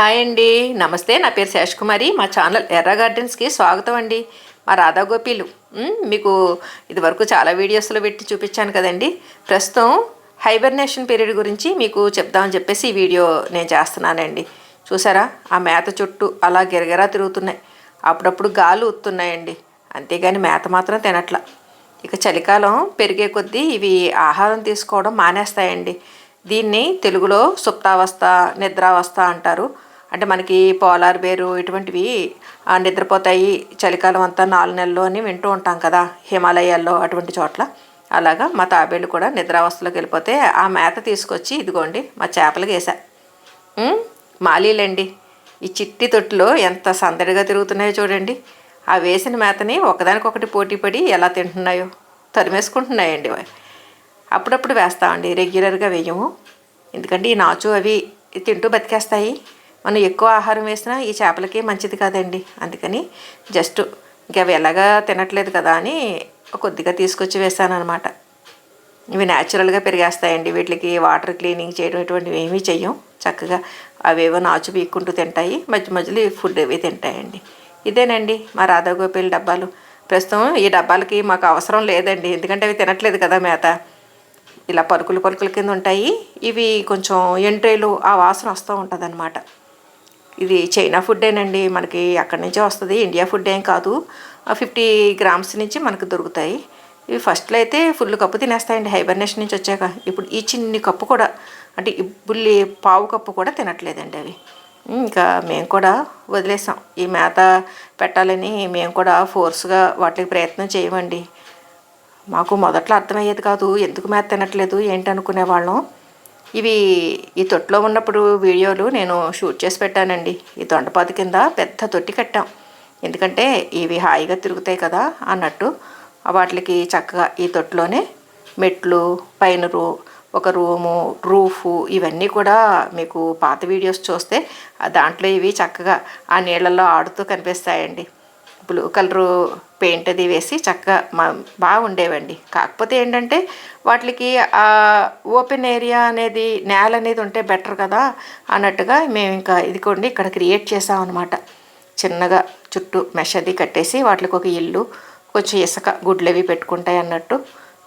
Hi అండి. నమస్తే నా పేరు శేష్ కుమారి. మా ఛానల్ ఎర్ర గార్డెన్స్కి స్వాగతం అండి. మా రాధా గోపీలు. మీకు ఇదివరకు చాలా వీడియోస్లో పెట్టి చూపించాను కదండి. ప్రస్తుతం హైబర్నేషన్ పీరియడ్ గురించి మీకు చెప్దామని చెప్పేసి ఈ వీడియో నేను చేస్తున్నానండి. చూసారా? ఆ మేత చుట్టూ అలా గిరగిరా తిరుగుతున్నాయి. అప్పుడప్పుడు గాలు ఉత్తున్నాయండి అంతేగాని మేత మాత్రం తినట్లా. ఇక చలికాలం పెరిగే కొద్దీ ఇవి ఆహారం తీసుకోవడం మానేస్తాయండి. దీన్ని తెలుగులో సుప్తావస్థ నిద్రావస్థ అంటారు. అంటే మనకి పోలార్ బేరు ఇటువంటివి నిద్రపోతాయి చలికాలం అంతా నాలుగు నెలలు అని వింటూ ఉంటాం కదా హిమాలయాల్లో అటువంటి చోట్ల. అలాగా మా తాబేళ్ళు కూడా నిద్రావస్థలోకి వెళ్ళిపోతే ఆ మేత తీసుకొచ్చి ఇదిగోండి మా చేపలకి వేసా మాలీలండి ఈ చిట్టి తొట్టులో ఎంత సందడిగా తిరుగుతున్నాయో చూడండి. ఆ వేసిన మేతని ఒకదానికొకటి పోటీ పడి ఎలా తింటున్నాయో తరిమేసుకుంటున్నాయండి. అప్పుడప్పుడు వేస్తామండి రెగ్యులర్గా వేయము. ఎందుకంటే ఈ నాచు అవి తింటూ బతికేస్తాయి. మనం ఎక్కువ ఆహారం వేసినా ఈ చేపలకి మంచిది కాదండి. అందుకని జస్ట్ ఇంకా అవి ఎలాగా తినట్లేదు కదా అని కొద్దిగా తీసుకొచ్చి వేసాను అనమాట ఇవి న్యాచురల్గా పెరిగేస్తాయండి. వీటికి వాటర్ క్లీనింగ్ చేయడం ఇటువంటివి ఏమీ చెయ్యం. చక్కగా అవేవో నాచు పీక్కుంటూ తింటాయి. మధ్య మధ్యలో ఈ ఫుడ్ అవి తింటాయండి. ఇదేనండి మా రాధాగోపాల్ డబ్బాలు. ప్రస్తుతం ఈ డబ్బాలకి మాకు అవసరం లేదండి. ఎందుకంటే అవి తినట్లేదు కదా మేత. ఇలా పరుకులు పరుకుల కింద ఉంటాయి. ఇవి కొంచెం ఎంట్రీలు ఆ వాసన వస్తూ ఉంటుంది ఇది చైనా ఫుడ్డేనండి మనకి అక్కడి నుంచే వస్తుంది. ఇండియా ఫుడ్ ఏం కాదు. ఫిఫ్టీ గ్రామ్స్ నుంచి మనకు దొరుకుతాయి. ఇవి ఫస్ట్లో అయితే ఫుల్ కప్పు తినేస్తాయండి. హైబర్నేషన్ నుంచి వచ్చాక. ఇప్పుడు ఈ చిన్ని కప్పు కూడా అంటే ఈ బుల్లి పావు కప్పు కూడా తినట్లేదండి అవి. ఇంకా మేము కూడా వదిలేసాం. ఈ మేత పెట్టాలని మేము కూడా ఫోర్స్గా వాటికి ప్రయత్నం చేయమండి. మాకు మొదట్లో అర్థమయ్యేది కాదు. ఎందుకు మేత తినట్లేదు? ఏంటి అనుకునేవాళ్ళం ఇవి ఈ తొట్టిలో ఉన్నప్పుడు వీడియోలు నేను షూట్ చేసి పెట్టానండి. ఈ దొండపాతి కింద పెద్ద తొట్టి కట్టాం. ఎందుకంటే ఇవి హాయిగా తిరుగుతాయి కదా అన్నట్టు. వాటికి చక్కగా ఈ తొట్టిలోనే మెట్లు పైన రూ ఒక రూము రూఫు ఇవన్నీ కూడా మీకు పాత వీడియోస్ చూస్తే దాంట్లో ఇవి చక్కగా ఆ నీళ్ళల్లో ఆడుతూ కనిపిస్తాయండి. బ్లూ కలరు పెయింట్ అది వేసి చక్కగా మా బాగుండేవండి కాకపోతే ఏంటంటే వాటికి ఓపెన్ ఏరియా అనేది నేల అనేది ఉంటే బెటర్ కదా అన్నట్టుగా మేము ఇంకా ఇదిగోండి ఇక్కడ క్రియేట్ చేసామన్నమాట. చిన్నగా చుట్టూ మెష్ అది కట్టేసి వాటికి ఒక ఇల్లు కొంచెం ఇసుక గుడ్లు అవి పెట్టుకుంటాయి అన్నట్టు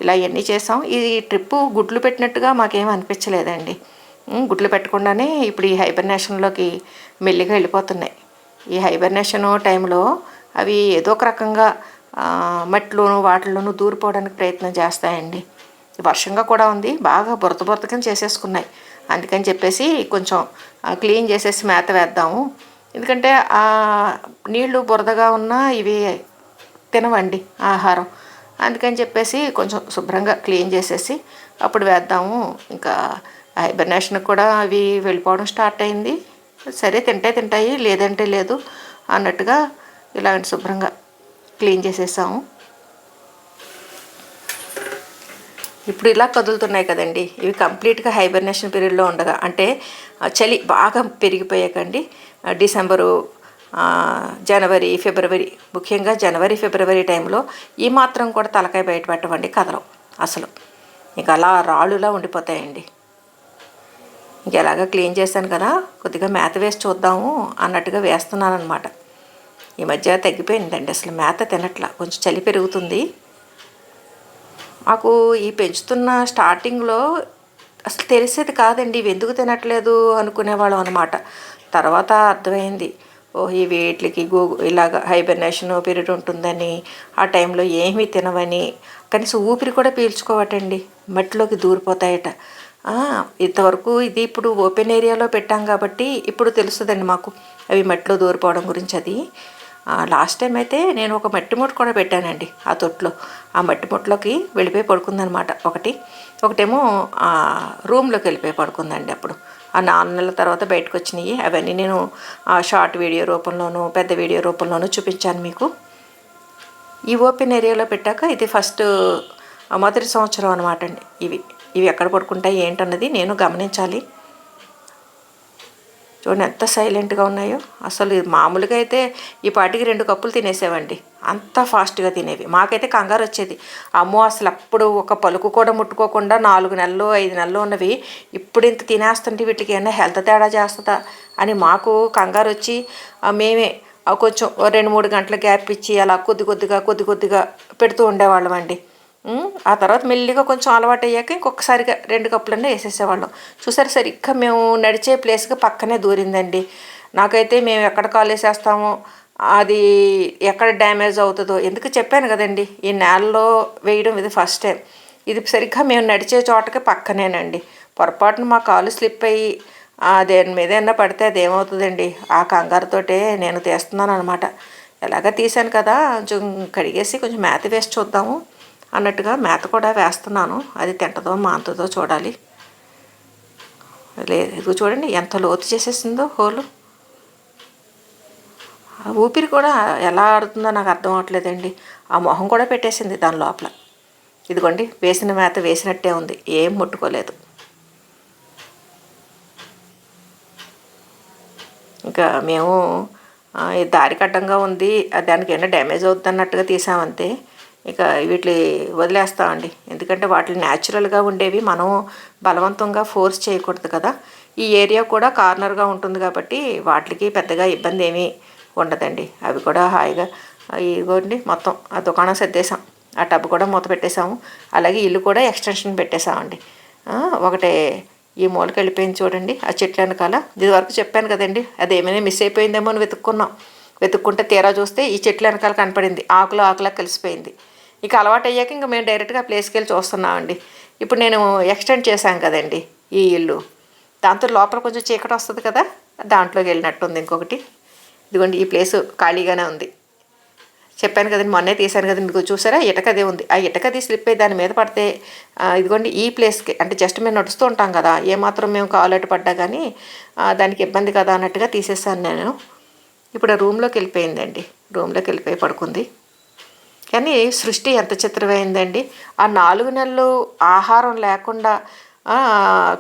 ఇలా ఇవన్నీ చేసాం. ఈ ట్రిప్పు గుడ్లు పెట్టినట్టుగా మాకేం అనిపించలేదండి. గుడ్లు పెట్టకుండానే ఇప్పుడు ఈ హైబర్నేషన్లోకి మెల్లిగా వెళ్ళిపోతున్నాయి. ఈ హైబర్నేషన్ టైంలో అవి ఏదో ఒక రకంగా మట్టిలోను వాటిలోనూ దూరిపోవడానికి ప్రయత్నం చేస్తాయండి. వర్షంగా కూడా ఉంది. బాగా బురద బురద చేసేసుకున్నాయి. అందుకని చెప్పేసి కొంచెం క్లీన్ చేసేసి మేత వేద్దాము. ఎందుకంటే ఆ నీళ్ళు బురదగా ఉన్నా ఇవి తినవండి ఆహారం. అందుకని చెప్పేసి కొంచెం శుభ్రంగా క్లీన్ చేసేసి అప్పుడు వేద్దాము. ఇంకా హైబర్నేషన్ కూడా అవి వెళ్ళిపోవడం స్టార్ట్ అయింది. సరే తింటే తింటాయి లేదంటే లేదు అన్నట్టుగా ఇలాంటి శుభ్రంగా క్లీన్ చేసేసాము. ఇప్పుడు ఇలా కదులుతున్నాయి కదండి. ఇవి కంప్లీట్గా హైబర్నేషన్ పీరియడ్లో ఉండగా అంటే చలి బాగా పెరిగిపోయాకండి డిసెంబరు జనవరి ఫిబ్రవరి ముఖ్యంగా జనవరి ఫిబ్రవరి టైంలో ఈ మాత్రం కూడా తలకాయ బయట పెట్టవండి కదలం అసలు. ఇంక అలా రాళ్ళులా ఉండిపోతాయండి. ఇంక ఎలాగ క్లీన్ చేశాను కదా కొద్దిగా మేత వేసి చూద్దాము అన్నట్టుగా వేస్తున్నాను అనమాట ఈ మధ్య తగ్గిపోయిందండి. అసలు మేత తినట్లా. కొంచెం చలి పెరుగుతుంది. మాకు ఈ పెంచుతున్న స్టార్టింగ్లో అసలు తెలిసేది కాదండి. ఇవి ఎందుకు తినట్లేదు అనుకునేవాళ్ళం అనమాట తర్వాత అర్థమైంది. ఓ ఈ వేట్లకి గో ఇలాగ హైబర్నేషన్ పీరియడ్ ఉంటుందని ఆ టైంలో ఏమీ తినవని కనీసం ఊపిరి కూడా పీల్చుకోవటండి. మట్టిలోకి దూరిపోతాయట. ఇంతవరకు ఇది ఇప్పుడు ఓపెన్ ఏరియాలో పెట్టాం కాబట్టి ఇప్పుడు తెలుస్తుందండి మాకు. అవి మట్టిలో దూరిపోవడం గురించి అది. లాస్ట్ టైం అయితే నేను ఒక మట్టి మూట కూడా పెట్టానండి ఆ తొట్లో. ఆ మట్టి మూటలోకి వెళ్ళిపోయి పడుకుందనమాట ఒకటి. ఒకటేమో ఆ రూమ్లోకి వెళ్ళిపోయి పడుకుందండి అప్పుడు. ఆ నాలుగు నెలల తర్వాత బయటకు వచ్చినాయి. అవన్నీ నేను ఆ షార్ట్ వీడియో రూపంలోనూ పెద్ద వీడియో రూపంలోనూ చూపించాను మీకు. ఈ ఓపెన్ ఏరియాలో పెట్టాక ఇది ఫస్ట్ మొదటి సంవత్సరం అనమాట అండి ఇవి. ఇవి ఎక్కడ పడుకుంటాయి ఏంటన్నది నేను గమనించాలి. చూడండి ఎంత సైలెంట్గా ఉన్నాయో. అసలు మామూలుగా అయితే ఈ పాటికి రెండు కప్పులు తినేసేవండి. అంత ఫాస్ట్గా తినేవి. మాకైతే కంగారు వచ్చేది. అమ్మో అసలు అప్పుడు ఒక పలుకు కూడా ముట్టుకోకుండా నాలుగు నెలలు ఐదు నెలలు ఉన్నవి. ఇప్పుడు ఇంత తినేస్తుంటే వీటికి ఏమైనా హెల్త్ తేడా చేస్తుందా అని మాకు కంగారు వచ్చి మేమే ఆ, కొంచెం రెండు మూడు గంటల గ్యాప్ ఇచ్చి అలా కొద్ది కొద్దిగా కొద్ది కొద్దిగా పెడుతూ ఉండేవాళ్ళం అండి ఆ తర్వాత మెల్లిగా కొంచెం అలవాటు అయ్యాక ఇంకొకసారిగా రెండు కప్పులన్నీ వేసేసేవాళ్ళం. చూసారు సరిగ్గా మేము నడిచే ప్లేస్కి పక్కనే దూరిందండి. నాకైతే మేము ఎక్కడ కాల్ వేసేస్తామో అది ఎక్కడ డ్యామేజ్ అవుతుందో ఎందుకు చెప్పాను కదండి. ఈ నేలలో వేయడం ఇది ఫస్ట్ టైం. ఇది సరిగ్గా మేము నడిచే చోటకి పక్కనేనండి. పొరపాటున మా కాలు స్లిప్ అయ్యి దేని మీద ఏమన్నా పడితే అది ఏమవుతుందండి? ఆ కంగారుతోటే నేను తీస్తున్నాను అనమాట ఎలాగ తీశాను కదా కొంచెం కడిగేసి కొంచెం మేత వేసి చూద్దాము. అన్నట్టుగా మేత కూడా వేస్తున్నాను. అది తింటదో మాంతదో చూడాలి. లేదు చూడండి ఎంత లోతు చేసేసిందో హోలు. ఆ ఊపిరి కూడా ఎలా ఆడుతుందో నాకు అర్థం అవట్లేదండి. ఆ మొహం కూడా పెట్టేసింది దాని లోపల. ఇదిగోండి వేసిన మేత వేసినట్టే ఉంది. ఏం ముట్టుకోలేదు. ఇంకా మేము దారి కట్టంగా ఉంది. దానికి ఏమైనా డ్యామేజ్ అవుతుంది అన్నట్టుగా తీసామంతే. ఇక వీటిని వదిలేస్తామండి ఎందుకంటే వాటిని న్యాచురల్గా ఉండేవి మనం బలవంతంగా ఫోర్స్ చేయకూడదు కదా. ఈ ఏరియా కూడా కార్నర్గా ఉంటుంది కాబట్టి వాటికి పెద్దగా ఇబ్బంది ఏమీ ఉండదండి. అవి కూడా హాయిగా ఇదిగోండి మొత్తం ఆ దుకాణం సర్దేశాం. ఆ టబ్ కూడా మూత పెట్టేశాము. అలాగే ఇల్లు కూడా ఎక్స్టెన్షన్ పెట్టేశామండి. ఒకటే ఈ మూలకి వెళ్ళిపోయింది చూడండి ఆ చెట్ల వెనకాల. ఇది వరకు చెప్పాను కదండి అది ఏమైనా మిస్ అయిపోయిందేమో అని వెతుక్కున్నాం. వెతుక్కుంటే తీరా చూస్తే ఈ చెట్ల వెనకాల కనపడింది. ఆకులు ఆకులా కలిసిపోయింది. ఇక అలవాటు అయ్యాక ఇంకా మేము డైరెక్ట్గా ప్లేస్కి వెళ్ళి చూస్తున్నామండి. ఇప్పుడు నేను ఎక్స్టెండ్ చేశాను కదండి ఈ ఇల్లు. దాంతో లోపల కొంచెం చీకటి వస్తుంది కదా దాంట్లోకి వెళ్ళినట్టుంది ఇంకొకటి. ఇదిగోండి ఈ ప్లేస్ ఖాళీగానే ఉంది. చెప్పాను కదండి మొన్నే తీశాను కదండి మీకు చూసారా? ఇటకదే ఉంది. ఆ ఇటకది స్లిప్ అయ్యి దాని మీద పడితే ఇదిగోండి ఈ ప్లేస్కి అంటే జస్ట్ మేము నడుస్తూ ఉంటాం కదా ఏమాత్రం మేము కావాలట్టు పడ్డా కానీ దానికి ఇబ్బంది కదా అన్నట్టుగా తీసేసాను నేను. ఇప్పుడు రూమ్లోకి వెళ్ళిపోయిందండి. రూమ్లోకి వెళ్ళిపోయి పడుకుంది. కానీ సృష్టి ఎంత చిత్రమైందండి. ఆ నాలుగు నెలలు ఆహారం లేకుండా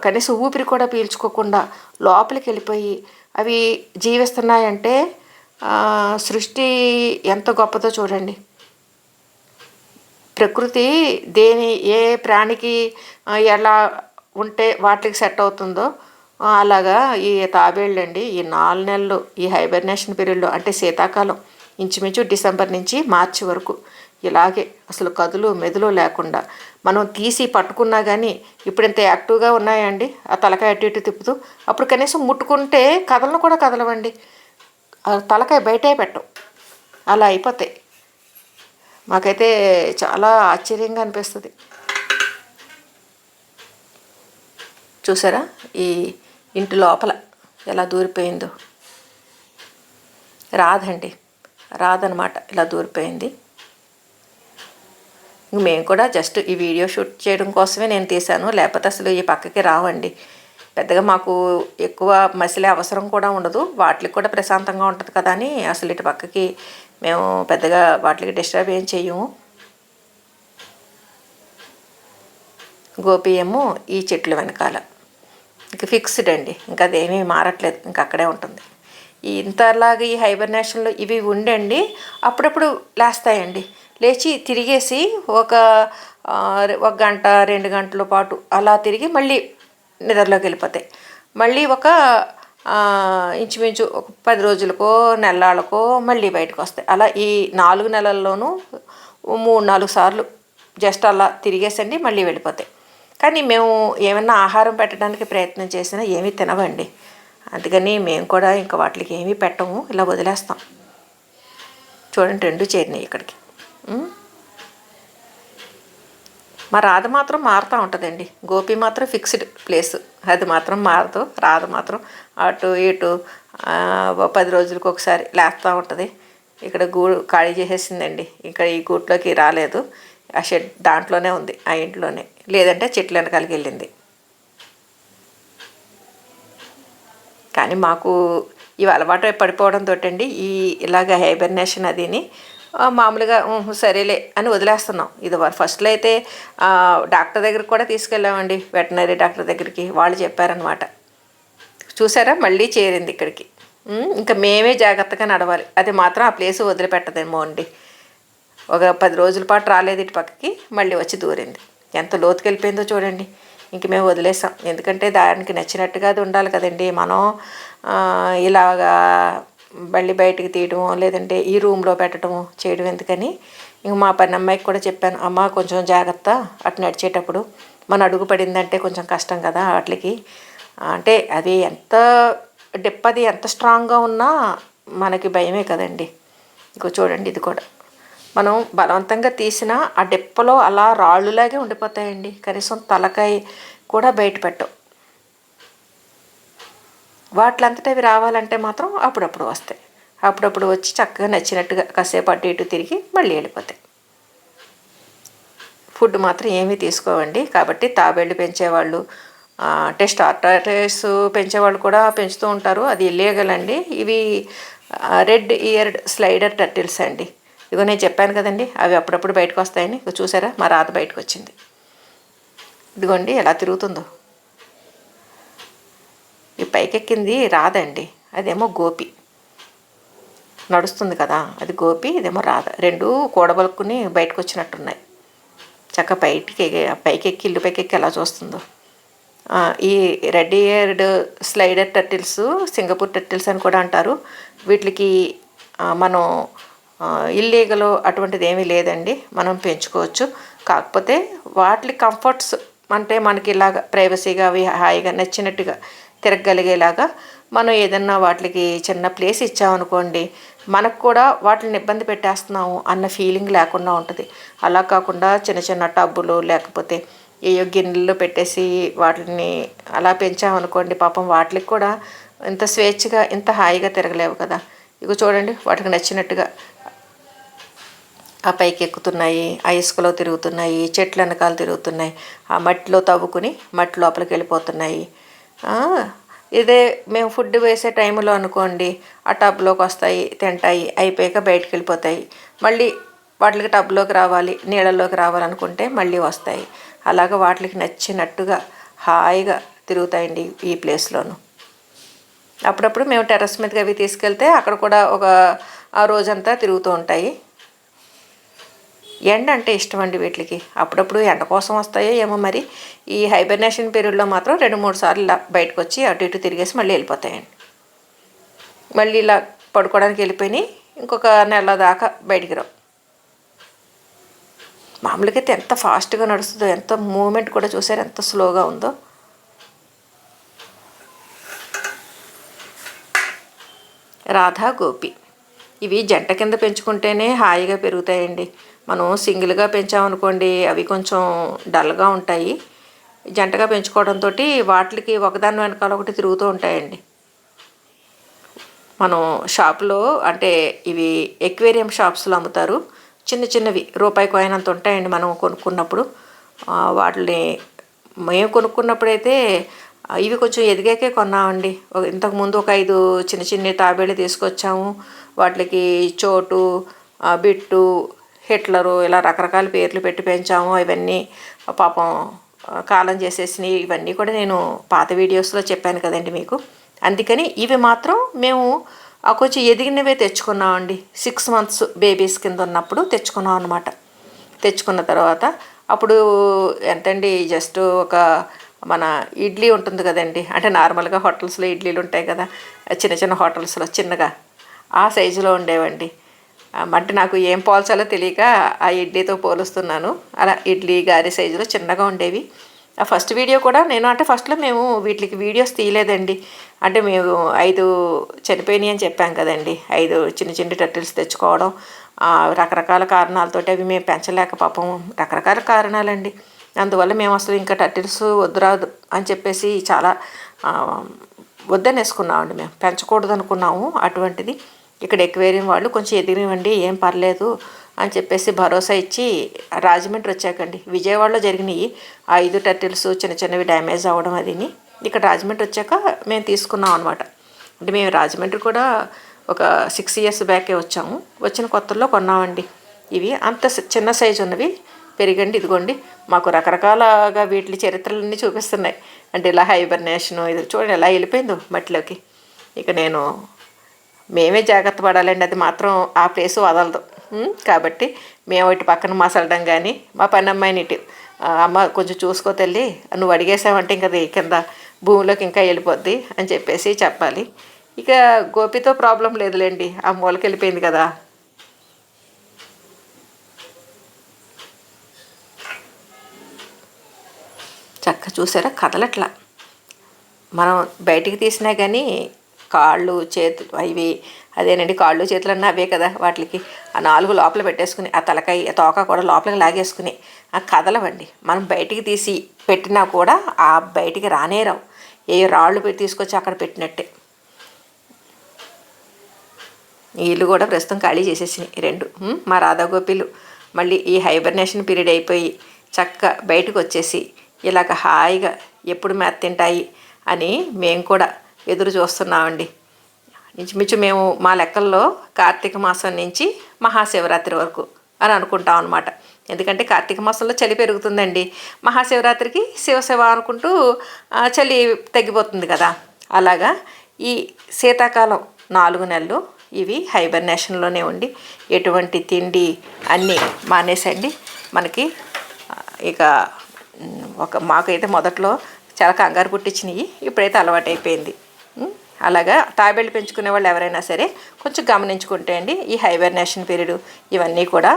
కనీసం ఊపిరి కూడా పీల్చుకోకుండా లోపలికి వెళ్ళిపోయి అవి జీవిస్తున్నాయంటే సృష్టి ఎంత గొప్పదో చూడండి. ప్రకృతి దేని ఏ ప్రాణికి ఎలా ఉంటే వాటికి సెట్ అవుతుందో అలాగా ఈ తాబేళ్ళండి ఈ నాలుగు నెలలు ఈ హైబర్నేషన్ పీరియడ్లో అంటే శీతాకాలం ఇంచుమించు డిసెంబర్ నుంచి మార్చి వరకు. ఇలాగే అసలు కదులు మెదులు లేకుండా. మనం తీసి పట్టుకున్నా కానీ ఇప్పుడు ఇంత యాక్టివ్గా ఉన్నాయండి. ఆ తలకాయ అటు ఇటు తిప్పుతూ అప్పుడు కనీసం ముట్టుకుంటే కదలను కూడా కదలవండి. తలకాయ బయటే పెట్టం. అలా అయిపోతాయి. మాకైతే చాలా ఆశ్చర్యంగా అనిపిస్తుంది. చూసారా? ఈ ఇంటి లోపల ఎలా దూరిపోయిందో. రాదండి. రాదనమాట ఇలా దూరిపోయింది. మేము కూడా జస్ట్ ఈ వీడియో షూట్ చేయడం కోసమే నేను తీశాను లేకపోతే అసలు ఈ పక్కకి రావండి. పెద్దగా మాకు ఎక్కువ మసిలే అవసరం కూడా ఉండదు వాటికి కూడా ప్రశాంతంగా ఉంటుంది కదా అని అసలు ఇటు పక్కకి మేము పెద్దగా వాటికి డిస్టర్బ్ ఏం చెయ్యము. గోపి ఏమో ఈ చెట్ల వెనకాల. ఇంక ఫిక్స్డ్ అండి ఇంకా అదేమీ మారట్లేదు ఇంకా అక్కడే ఉంటుంది. ఇంతలాగా ఈ హైబర్నేషన్లో ఇవి ఉండండి అప్పుడప్పుడు లేస్తాయండి. లేచి తిరిగేసి ఒక ఒక గంట రెండు గంటల పాటు అలా తిరిగి మళ్ళీ నిద్రలోకి వెళ్ళిపోతాయి. మళ్ళీ ఒక ఇంచుమించు ఒక పది రోజులకో నెలలకో మళ్ళీ బయటకు వస్తాయి. అలా ఈ నాలుగు నెలల్లోనూ మూడు నాలుగు సార్లు జస్ట్ అలా తిరిగేసండి మళ్ళీ వెళ్ళిపోతాయి. కానీ మేము ఏమన్నా ఆహారం పెట్టడానికి ప్రయత్నం చేసినా ఏమీ తినవండి. అందుకని మేము కూడా ఇంకా వాటికి ఏమీ పెట్టము ఇలా వదిలేస్తాం. చూడండి రెండు చేరినాయి ఇక్కడికి. మా రాధ మాత్రం మారుతూ ఉంటుందండి. గోపి మాత్రం ఫిక్స్డ్ ప్లేస్. అది మాత్రం మారదు రాధ మాత్రం అటు ఇటు పది రోజులకు ఒకసారి లేస్తూ ఉంటుంది. ఇక్కడ గూడు ఖాళీ చేసేసిందండి. ఇక్కడ ఈ గూట్లోకి రాలేదు. ఆ షెడ్ దాంట్లోనే ఉంది ఆ ఇంట్లోనే. లేదంటే చెట్ల వెనకాలకి వెళ్ళింది. కానీ మాకు ఇవి అలవాటు పడిపోవడంతో అండి ఈ ఇలాగ హైబర్నేషన్ అదిని మామూలుగా సరేలే అని వదిలేస్తున్నాం. ఇది వర- ఫస్ట్లో అయితే డాక్టర్ దగ్గరికి కూడా తీసుకెళ్ళామండి. వెటనరీ డాక్టర్ దగ్గరికి వాళ్ళు చెప్పారనమాట చూసారా? మళ్ళీ చేరింది ఇక్కడికి. ఇంకా మేమే జాగ్రత్తగా నడవాలి. అది మాత్రం ఆ ప్లేస్ వదిలిపెట్టదేమో అండి. ఒక పది రోజుల పాటు రాలేదు ఇటు పక్కకి మళ్ళీ వచ్చి దూరింది. ఎంత లోతుకెళ్ళిపోయిందో చూడండి. ఇంక మేము వదిలేసాం. ఎందుకంటే దానికి నచ్చినట్టుగా అది ఉండాలి కదండి. మనం ఇలాగా మళ్ళీ బయటికి తీయడము లేదంటే ఈ రూమ్లో పెట్టడము చేయడం ఎందుకని ఇంక మా పని అమ్మాయికి కూడా చెప్పాను. అమ్మ కొంచెం జాగ్రత్త అటు నడిచేటప్పుడు. మన అడుగు పడిందంటే కొంచెం కష్టం కదా వాటికి. అంటే అది ఎంత డిప్ అది ఎంత స్ట్రాంగ్గా ఉన్నా మనకి భయమే కదండి. ఇంకో చూడండి ఇది కూడా. మనం బలవంతంగా తీసినా ఆ డెప్పలో అలా రాళ్ళులాగే ఉండిపోతాయండి. కనీసం తలకాయ కూడా బయట పెట్టవు. వాటిలంతటా అవి రావాలంటే మాత్రం అప్పుడప్పుడు వస్తాయి. అప్పుడప్పుడు వచ్చి చక్కగా నచ్చినట్టుగా కాసేపు అటు ఇటు తిరిగి మళ్ళీ వెళ్ళిపోతాయి. ఫుడ్ మాత్రం ఏమీ తీసుకోవండి. కాబట్టి తాబేళ్ళు పెంచేవాళ్ళు టెస్ట్ అంటే పెంచేవాళ్ళు కూడా పెంచుతూ ఉంటారు. అది ఇల్లీగల్ అండి. ఇవి రెడ్ ఇయర్డ్ స్లైడర్ టర్టిల్స్ అండి. ఇగో నేను చెప్పాను కదండి అవి అప్పుడప్పుడు బయటకు వస్తాయని. చూసారా మా రాత బయటకు వచ్చింది. ఇదిగోండి ఎలా తిరుగుతుందో. ఈ పైకెక్కింది రాదండి అదేమో గోపి. నడుస్తుంది కదా అది గోపి ఇదేమో రాధ. రెండు కూడబలుక్కుని బయటకు వచ్చినట్టున్నాయి. చక్క బయటికి పైకి ఎక్కి ఇల్లు పైకెక్కి ఎలా చూస్తుందో. ఈ red eared slider turtles Singapore turtles అని కూడా అంటారు. వీటికి మనం ఇల్లీగల్ అటువంటిది ఏమీ లేదండి. మనం పెంచుకోవచ్చు. కాకపోతే వాటి కంఫర్ట్స్ అంటే మనకి ఇలాగ ప్రైవసీగా అవి హాయిగా నచ్చినట్టుగా తిరగగలిగేలాగా మనం ఏదన్నా వాటికి చిన్న ప్లేస్ ఇచ్చామనుకోండి మనకు కూడా వాటిని ఇబ్బంది పెట్టేస్తున్నాము అన్న ఫీలింగ్ లేకుండా ఉంటుంది. అలా కాకుండా చిన్న చిన్న టబ్బులు లేకపోతే ఏయో గిన్నెల్లో పెట్టేసి వాటిని అలా పెంచామనుకోండి పాపం వాటికి కూడా ఇంత స్వేచ్ఛగా ఇంత హాయిగా తిరగలేవు కదా. ఇక చూడండి వాటికి నచ్చినట్టుగా ఆ పైకి ఎక్కుతున్నాయి ఆ ఇసుకలో తిరుగుతున్నాయి చెట్ల వెనకాల తిరుగుతున్నాయి ఆ మట్టిలో తవ్వుకుని మట్టి లోపలికి వెళ్ళిపోతున్నాయి. ఇదే మేము ఫుడ్ వేసే టైంలో అనుకోండి ఆ టబ్లోకి వస్తాయి తింటాయి అయిపోయాక బయటికి వెళ్ళిపోతాయి. మళ్ళీ వాటికి టబ్లోకి రావాలి నీళ్ళలోకి రావాలనుకుంటే మళ్ళీ వస్తాయి. అలాగ వాటికి నచ్చినట్టుగా హాయిగా తిరుగుతాయండి ఈ ప్లేస్లోను. అప్పుడప్పుడు మేము టెర్రస్ మీదకి అవి తీసుకెళ్తే అక్కడ కూడా ఒక ఆ రోజంతా తిరుగుతూ ఉంటాయి. ఎండ అంటే ఇష్టం అండి వీటికి. అప్పుడప్పుడు ఎండ కోసం వస్తాయో ఏమో మరి. ఈ హైబర్నేషన్ పీరియడ్లో మాత్రం రెండు మూడు సార్లు ఇలా బయటకు వచ్చి అటు ఇటు తిరిగేసి మళ్ళీ వెళ్ళిపోతాయండి. మళ్ళీ ఇలా పడుకోవడానికి వెళ్ళిపోయి ఇంకొక నెల దాకా బయటికి రావు. మామూలుగా అయితే ఎంత ఫాస్ట్గా నడుస్తుందో ఎంత మూమెంట్ కూడా చూసారు ఎంత స్లోగా ఉందో. రాధా గోపి. ఇవి జంట కింద పెంచుకుంటేనే హాయిగా పెరుగుతాయండి. మనం సింగిల్గా పెంచామనుకోండి అవి కొంచెం డల్గా ఉంటాయి. జంటగా పెంచుకోవడంతో వాటికి ఒకదాని వెనకాల ఒకటి తిరుగుతూ ఉంటాయండి. మనం షాప్లో అంటే ఇవి ఎక్వేరియం షాప్స్లో అమ్ముతారు. చిన్న చిన్నవి రూపాయి కాయిన్ అంత ఉంటాయండి మనం కొనుక్కున్నప్పుడు. వాటిని మేము కొనుక్కున్నప్పుడైతే ఇవి కొంచెం ఎదిగాకే కొన్నామండి. ఇంతకుముందు ఒక ఐదు చిన్న చిన్న తాబేళ్ళు తీసుకొచ్చాము. వాటికి చోటు బిట్టు హిట్లరు ఇలా రకరకాల పేర్లు పెట్టి పెంచాము. ఇవన్నీ పాపం కాలం చేసేసినవి ఇవన్నీ కూడా నేను పాత వీడియోస్లో చెప్పాను కదండి మీకు. అందుకని ఇవి మాత్రం మేము ఆ కొంచెం ఎదిగినవే తెచ్చుకున్నామండి. సిక్స్ మంత్స్ బేబీస్ కింద ఉన్నప్పుడు తెచ్చుకున్నాం అనమాట తెచ్చుకున్న తర్వాత అప్పుడు ఎంతండి జస్ట్ ఒక మన ఇడ్లీ ఉంటుంది కదండి. అంటే నార్మల్గా హోటల్స్లో ఇడ్లీలు ఉంటాయి కదా. చిన్న చిన్న హోటల్స్లో చిన్నగా. ఆ సైజులో ఉండేవండి. అంటే నాకు ఏం పోల్చాలో తెలియక ఆ ఇడ్లీతో పోలుస్తున్నాను. అలా ఇడ్లీ గారి సైజులో చిన్నగా ఉండేవి. ఆ ఫస్ట్ వీడియో కూడా నేను అంటే ఫస్ట్లో మేము వీటికి వీడియోస్ తీయలేదండి. అంటే మేము ఐదు చనిపోయినాయి అని చెప్పాం కదండి. ఐదు చిన్న చిన్న టర్టిల్స్ తెచ్చుకోవడం రకరకాల కారణాలతోటి అవి మేము పెంచలేక పాపం రకరకాల కారణాలండి. అందువల్ల మేము అసలు ఇంకా టర్టిల్స్ వద్దురాదు అని చెప్పేసి చాలా వద్దనేసుకున్నామండి మేము. పెంచకూడదు అనుకున్నాము అటువంటిది. ఇక్కడ ఎక్వేరియం వాళ్ళు కొంచెం ఎదిగినవండి ఏం పర్లేదు అని చెప్పేసి భరోసా ఇచ్చి రాజమండ్రి వచ్చాకండి. విజయవాడలో జరిగినాయి ఐదు టర్టిల్స్ చిన్న చిన్నవి డ్యామేజ్ అవ్వడం అదిని ఇక్కడ రాజమండ్రి వచ్చాక మేము తీసుకున్నాం అనమాట అంటే మేము రాజమండ్రి కూడా ఒక సిక్స్ ఇయర్స్ బ్యాకే వచ్చాము. వచ్చిన కొత్తల్లో కొన్నామండి. ఇవి అంత స- చిన్న సైజు ఉన్నవి. పెరిగండి ఇదిగోండి. మాకు రకరకాలగా వీటి చరిత్రలన్నీ చూపిస్తున్నాయి. అంటే ఇలా హైబర్నేషన్ ఇది చూడండి ఎలా వెళ్ళిపోయిందో మట్టిలోకి. ఇక నేను మేమే జాగ్రత్త పడాలండి. అది మాత్రం ఆ ప్లేస్ వదలదు. కాబట్టి మేము ఇటు పక్కన మసలడం కానీ మా పని అమ్మాయిని ఇటు అమ్మ కొంచెం చూసుకో తల్లి నువ్వు అడిగేసావంటే ఇంకా అది కింద భూమిలోకి ఇంకా వెళ్ళిపోద్ది అని చెప్పేసి చెప్పాలి. ఇక గోపితో ప్రాబ్లం లేదులేండి. ఆ మూలకి వెళ్ళిపోయింది కదా. చక్క చూసారా? కదలట్లా. మనం బయటికి తీసినా కానీ కాళ్ళు చేతులు అవి అదేనండి కాళ్ళు చేతులు అన్న అవే కదా వాటికి. ఆ నాలుగు లోపల పెట్టేసుకుని ఆ తలకాయ ఆ తోక కూడా లోపలికి లాగేసుకుని ఆ కదలవండి. మనం బయటికి తీసి పెట్టినా కూడా ఆ బయటికి రానేరావు ఏ రాళ్ళు పెట్టి తీసుకొచ్చి అక్కడ పెట్టినట్టే. ఈ ఇల్లు కూడా ప్రస్తుతం ఖాళీ చేసేసినాయి. రెండు మా రాధాగోపిలు మళ్ళీ ఈ హైబర్నేషన్ పీరియడ్ అయిపోయి చక్క బయటకు వచ్చేసి ఇలాగ హాయిగా ఎప్పుడు మేత తింటాయి అని మేము కూడా ఎదురు చూస్తున్నామండి. ఇంచుమించు మేము మా లెక్కల్లో కార్తీక మాసం నుంచి మహాశివరాత్రి వరకు అని అనుకుంటాం అనమాట ఎందుకంటే కార్తీక మాసంలో చలి పెరుగుతుందండి. మహాశివరాత్రికి శివశివ అనుకుంటూ చలి తగ్గిపోతుంది కదా. అలాగా ఈ శీతాకాలం నాలుగు నెలలు ఇవి హైబర్నేషన్లోనే ఉండి ఎటువంటి తిండి అన్నీ మానేసండి. మనకి ఇక ఒక మాకైతే మొదట్లో చాలా కంగారు పుట్టించినవి ఇప్పుడైతే అలవాటైపోయింది. అలాగా తాబేళ్ళు పెంచుకునే వాళ్ళు ఎవరైనా సరే కొంచెం గమనించుకుంటే అండి ఈ హైబర్నేషన్ పీరియడ్ ఇవన్నీ కూడా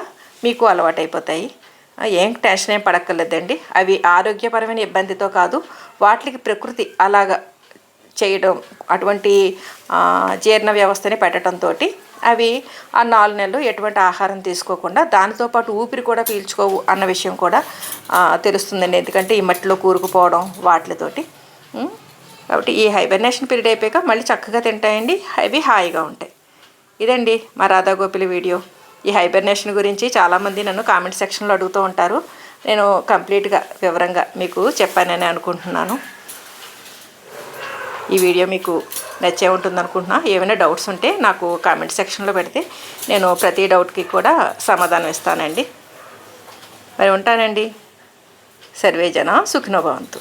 మీకు అలవాటు అయిపోతాయి ఏం టెన్షన్ ఏం పడక్కర్లేదండి. అవి ఆరోగ్యపరమైన ఇబ్బందితో కాదు వాటికి ప్రకృతి అలాగా చేయడం అటువంటి జీర్ణ వ్యవస్థని పెట్టడంతో అవి ఆ నాలుగు నెలలు ఎటువంటి ఆహారం తీసుకోకుండా దానితో పాటు ఊపిరి కూడా పీల్చుకోవు అన్న విషయం కూడా తెలుస్తుందండి. ఎందుకంటే ఈ మట్టిలో కూరుకుపోవడం వాటితోటి కాబట్టి ఈ హైబర్నేషన్ పీరియడ్ అయిపోయాక మళ్ళీ చక్కగా తింటాయండి. అవి హాయిగా ఉంటాయి. ఇదండి మా రాధాగోపిల వీడియో. ఈ హైబర్నేషన్ గురించి చాలామంది నన్ను కామెంట్ సెక్షన్లో అడుగుతూ ఉంటారు. నేను కంప్లీట్గా వివరంగా మీకు చెప్పానని అనుకుంటున్నాను. ఈ వీడియో మీకు నచ్చే ఉంటుంది అనుకుంటున్నా. ఏమైనా డౌట్స్ ఉంటే నాకు కామెంట్ సెక్షన్లో పెడితే నేను ప్రతి డౌట్కి కూడా సమాధానం ఇస్తానండి. మరి ఉంటానండి. సర్వే జన సుఖినోభవంతు